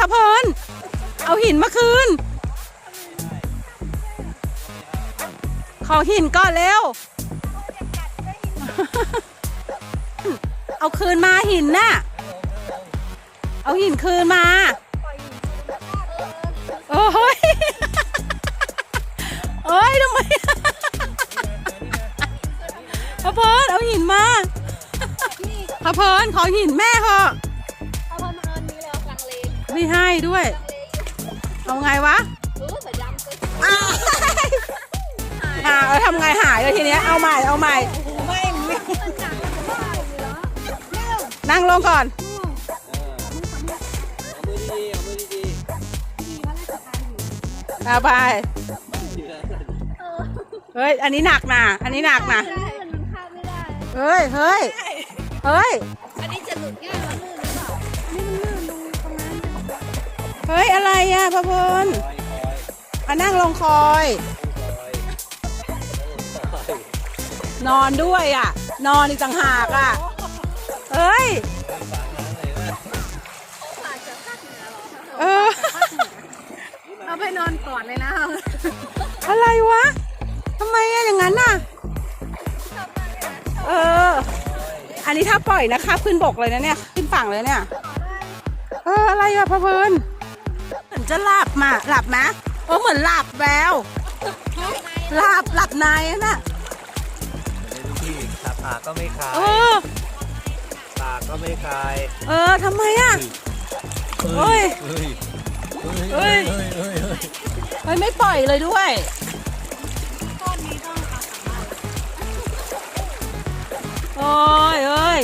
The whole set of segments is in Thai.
พะเพลินเอาหินมาคืน ขอหินก่อนเร็ว เอาคืนมาหินน่ะ เอาหินคืนมาโอ้ยเอ้ยทำไมพะเพลินเอาหินมาพะเพลินขอหินแม่เถอะ ไม่ให้ด้วย เอาไงวะรู้แต่ยำก็อ้าวอ่าเอาทำไงหายเลยทีเนี้ย เอาใหม่ เอาใหม่ ไม่ไม่นั่งลงก่อน เอามือดีๆเอามือดีเอาไป เฮ้ย อันนี้หนักนะอันนี้หนักนะได้มันข้ามไม่ได้ เฮ้ย เฮ้ย เฮ้ย อันนี้จะหลุดง่ายมันลื่นหรือเปล่านี่ เฮ้ย อะไรอะพะพลๆคอยคอยอะนั่งลงคอยคอยคอย นอนด้วยอะ นอนอีกต่างหากอะเอ้ย เออเราไปนอนก่อนเลยนะ อะไรวะทำไมอะอย่างนั้นน่ะ เออ อันนี้ถ้าปล่อยนะคะ ขึ้นบกเลยนะเนี่ย ขึ้นฝั่งเลยเนี่ย เออ อะไรอะพะเพลินเหมือน จะหลับมาหลับไหมเออเหมือนหลับแววหลับหลับในอะน่ะในทุกที่ตาปากก็ไม่คายเออปากก็ไม่คายเออทำไมอะเฮ้ยเฮ้ยเฮ้ยเฮ้ยเฮ้ยเฮ้ยเฮ้ยไม่ปล่อยเลยด้วยโอ้ยเอ้ย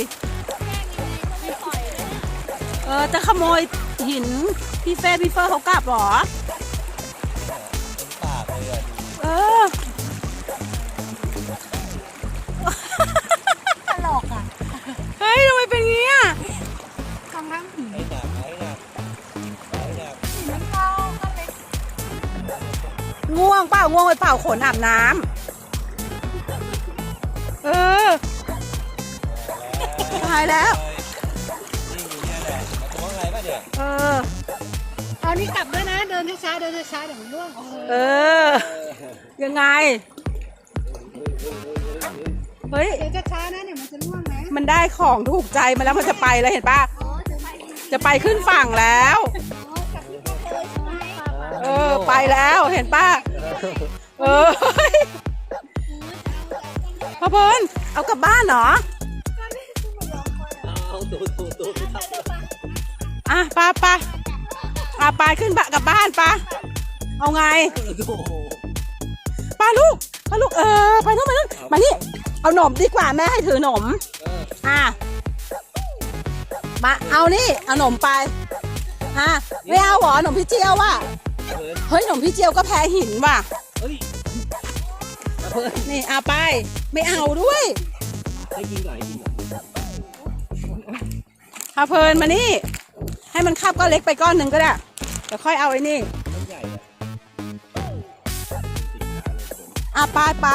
เออจะขโมย หินพี่เฟ่พี่เฟอร์เขากลับเหรอเป็นปากเลยอะเออตลกอะเฮ้ยทำไมเป็นงี้อะทำทั้งหินให้หนักให้หนักให้หนักน้ำเต้าก็เล็กง่วงเปล่าง่วงไปเปล่าขนอาบน้ำเออตายแล้ว นี่กลับด้วยนะ เดินช้าๆเดินช้าๆเดี๋ยวมันร่วงเออ ยังไง เฮ้ย เดี๋ยวช้าๆนะเดี๋ยวมันจะร่วงนะมันได้ของถูกใจมาแล้วมันจะไปแล้วเห็นป่ะ อ๋อจะไปจะไปขึ้นฝั่งแล้ว อ๋อกับพี่ก็เลยใช่ไหมเออ ไปแล้วเห็นป่ะ เออพะเพลินเอากลับบ้านเหรอ เอาตูตูตูอะไปไป อะไปขึ้นบะกลับบ้านปะเอาไงโอ้โหป้าลูกป้าลูกเออไปนู่นไปนู่นมานี่เอาหนมดีกว่าแม่ให้ถือหนมเอออะมาเอานี่เอาหนมไปอะไม่เอาเหรอหนมพี่เจียวว่ะเพิ่นเฮ้ยหนมพี่เจียวก็แพ้หินว่ะเฮ้ยเพิ่นนี่เอาไป ไม่เอาด้วยให้กินหน่อยกินหน่อยพาเพลินมานี่ ให้มันคาบก้อนเล็กไปก้อนหนึ่งก็ได้เดี๋ยวค่อยเอาไอ้นี่มันใหญ่อะอะไปไป